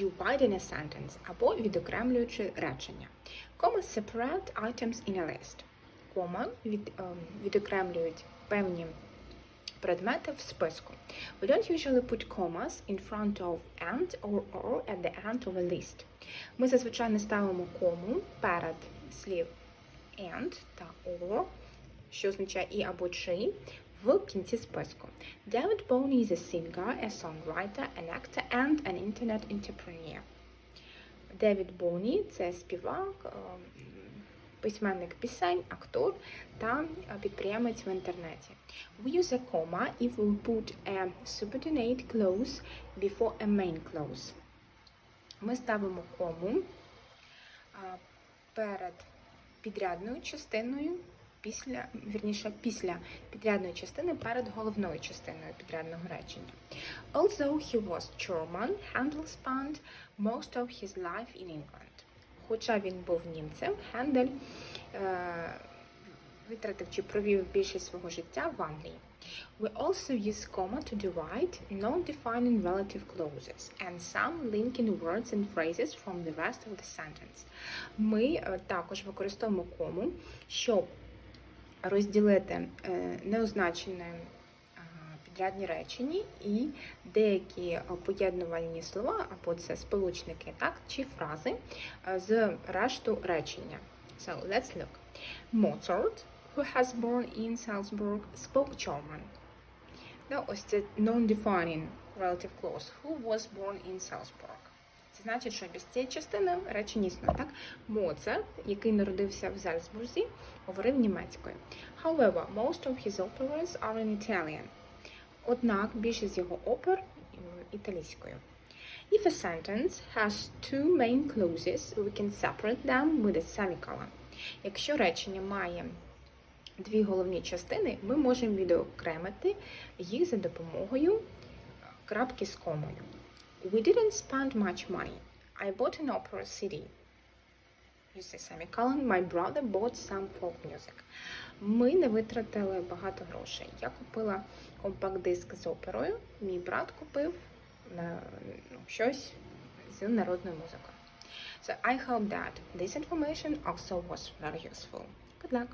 dividing a sentence або відокремлюючи речення. Commas separate items in a list. Кома від, ем, відокремлюють певні предмети в списку. We don't usually put commas in front of and or or at the end of a list. Ми зазвичай не ставимо кому перед слів and та or, що означає і або чи, в кінці списку. Bowie is a singer, a songwriter, an actor and an internet entrepreneur. Девід Боні це співак, е, письменник пісень, актор та е, підприємець в інтернеті. Ми ставимо кому а, перед підрядною частиною, після, вірніше, після підрядної частини перед головною частиною підрядного речення. Although he was German, Handel spent most of his life in England. Хоча він був німцем, Хендель е, витратив чи провів більшість свого життя в Англії. We also use comma to divide non-defining relative clauses and some linking words and phrases from the rest of the sentence. Ми е, також використовуємо кому, щоб розділити е, неозначені підрядні речення і деякі поєднувальні слова, або це сполучники, так, чи фрази е, з решту речення. So, let's look. Mozart, who has born in Salzburg, spoke German. Ну, ось це non-defining relative clause. Who was born in Salzburg? Це значить, що без цієї частини речення існує, так? Моцарт, який народився в Зальцбурзі, говорив німецькою. However, most of his operas are in Italian. Однак більшість його опер е, італійською. If a sentence has two main clauses, we can separate them with a semicolon. Якщо речення має дві головні частини, ми можемо відокремити їх за допомогою е, крапки з комою. We didn't spend much money. I bought an opera CD. Use a semicolon. My brother bought some folk music. Ми не витратили багато грошей. Я купила компакт-диск з оперою. Мій брат купив на, ну, щось з народною музикою. So I hope that this information also was very useful. Good luck!